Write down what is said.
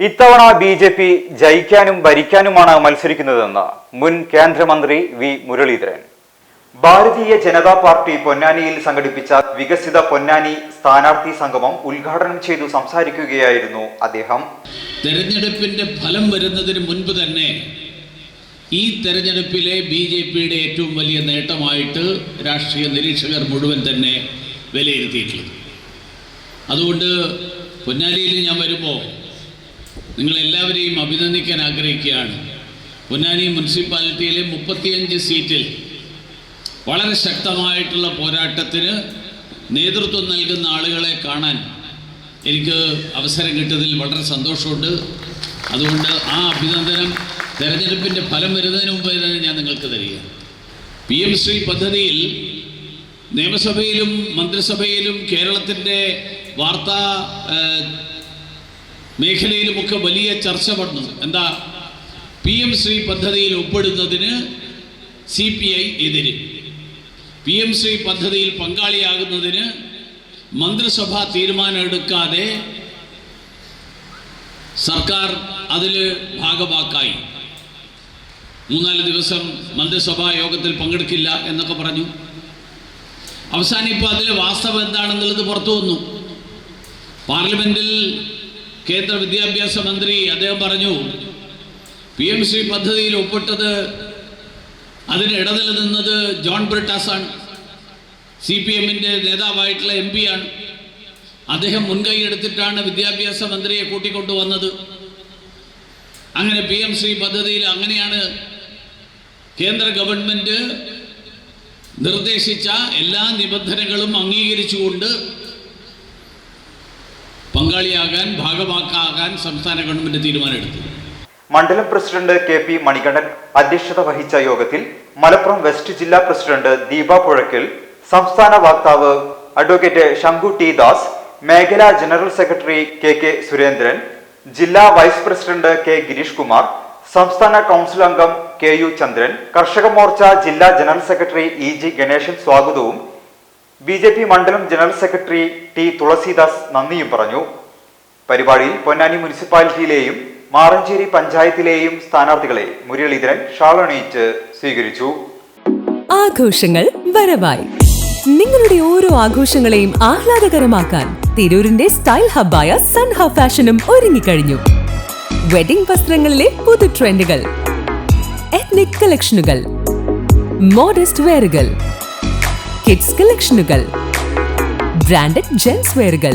ഇത്തവണ B J P ജയിക്കാനും ഭരിക്കാനുമാണ് മത്സരിക്കുന്നതെന്ന് മുൻ കേന്ദ്രമന്ത്രി വി മുരളീധരൻ. ഭാരതീയ ജനതാ പാർട്ടി പൊന്നാനിയിൽ സംഘടിപ്പിച്ച വികസിത പൊന്നാനി സ്ഥാനാർത്ഥി സംഗമം ഉദ്ഘാടനം ചെയ്തു സംസാരിക്കുകയായിരുന്നു അദ്ദേഹം. തെരഞ്ഞെടുപ്പിന്റെ ഫലം വരുന്നതിന് മുൻപ് തന്നെ ഈ തെരഞ്ഞെടുപ്പിലെ ബി ജെ പിയുടെ ഏറ്റവും വലിയ നേട്ടമായിട്ട് രാഷ്ട്രീയ നിരീക്ഷകർ മുഴുവൻ തന്നെ വിലയിരുത്തിയിട്ടുള്ളത്. അതുകൊണ്ട് പൊന്നാനിയിൽ ഞാൻ വരുമ്പോൾ നിങ്ങളെല്ലാവരെയും അഭിനന്ദിക്കാൻ ആഗ്രഹിക്കുകയാണ്. പൊന്നാനി മുനിസിപ്പാലിറ്റിയിലെ മുപ്പത്തിയഞ്ച് സീറ്റിൽ വളരെ ശക്തമായിട്ടുള്ള പോരാട്ടത്തിന് നേതൃത്വം നൽകുന്ന ആളുകളെ കാണാൻ എനിക്ക് അവസരം കിട്ടിയതിൽ വളരെ സന്തോഷമുണ്ട്. അതുകൊണ്ട് ആ അഭിനന്ദനം തെരഞ്ഞെടുപ്പിന്റെ ഫലം വരുന്നതിന് മുമ്പ് തന്നെ ഞാൻ നിങ്ങൾക്ക് തരിക പി എം ശ്രീ പദ്ധതിയിൽ നിയമസഭയിലും മന്ത്രിസഭയിലും കേരളത്തിന്റെ വാർത്താ മേഖലയിലുമൊക്കെ വലിയ ചർച്ച വന്നു എന്താ? പി എം ശ്രീ പദ്ധതിയിൽ ഒപ്പിടുന്നതിന് സി പി ഐ എതിര്. പി എം ശ്രീ പദ്ധതിയിൽ പങ്കാളിയാകുന്നതിന് മന്ത്രിസഭ തീരുമാനം എടുക്കാതെ സർക്കാർ അതിൽ ഭാഗമാക്കായി മൂന്നാൽ ദിവസം മന്ത്രിസഭാ യോഗത്തിൽ പങ്കെടുക്കില്ല എന്നൊക്കെ പറഞ്ഞു. അവസാനം ഇപ്പോൾ അതിലെ വാസ്തവം എന്താണെന്നുള്ളത് പുറത്തു വന്നു. പാർലമെന്റിൽ കേന്ദ്ര വിദ്യാഭ്യാസ മന്ത്രി അദ്ദേഹം പറഞ്ഞു പി എം സി പദ്ധതിയിൽ ഒപ്പിട്ടത് അതിന് ഇടനില നിന്നത് ജോൺ ബ്രിട്ടാസാണ്. സി പി എമ്മിന്റെ നേതാവായിട്ടുള്ള എം ആണ് അദ്ദേഹം മുൻകൈ എടുത്തിട്ടാണ് വിദ്യാഭ്യാസ മന്ത്രിയെ കൂട്ടിക്കൊണ്ടുവന്നത്. അങ്ങനെ പി എം സി പദ്ധതിയിൽ അങ്ങനെയാണ് കേന്ദ്ര ഗവൺമെന്റ് നിർദ്ദേശിച്ച എല്ലാ നിബന്ധനകളും അംഗീകരിച്ചുകൊണ്ട് പങ്കാളിയാകാൻ ഭാഗമാക്കാകാൻ സംസ്ഥാന ഗവൺമെന്റ് തീരുമാനമെടുത്തു. മണ്ഡലം പ്രസിഡന്റ് കെ പി മണികണ്ഠൻ അധ്യക്ഷത വഹിച്ച യോഗത്തിൽ മലപ്പുറം വെസ്റ്റ് ജില്ലാ പ്രസിഡന്റ് ദീപ പുഴക്കൽ സംസ്ഥാന വക്താവ് അഡ്വക്കേറ്റ് ശംഖു ടി ദാസ് മേഖലാ general secretary K K Surendran ജില്ലാ vice president K Girish Kumar സംസ്ഥാന കൗൺസിൽ അംഗം കെ യു ചന്ദ്രൻ കർഷക മോർച്ച ജില്ലാ general secretary E G Ganesan സ്വാഗതവും ബി മണ്ഡലം ജനറൽ സെക്രട്ടറി ടി തുളസീദാസ് നന്ദിയും പറഞ്ഞു. പരിപാടിയിൽ പൊന്നാനി മുനിസിപ്പാലിറ്റിയിലെയും മാറഞ്ചേരി പഞ്ചായത്തിലെയും സ്ഥാനാർത്ഥികളെ മുരളീധരൻ ഷാളണിയിച്ച് സ്വീകരിച്ചു. ആഘോഷങ്ങൾ വരവായി. നിങ്ങളുടെ ഓരോ ആഘോഷങ്ങളെയും ആഹ്ലാദകരമാക്കാൻ തിരൂരിന്റെ സ്റ്റൈൽ ഹബ്ബായ സൺ ഹബ് ഫാഷനും ഒരുങ്ങിക്കഴിഞ്ഞു. വെഡിംഗ് വസ്ത്രങ്ങളിലെ പുതു ട്രെൻഡുകൾ എത്നിക് കളക്ഷനുകൾ മോഡസ്റ്റ് വെയറുകൾ കിഡ്സ് കളക്ഷനുകൾ ബ്രാൻഡഡ് ജെൻസ് വെയറുകൾ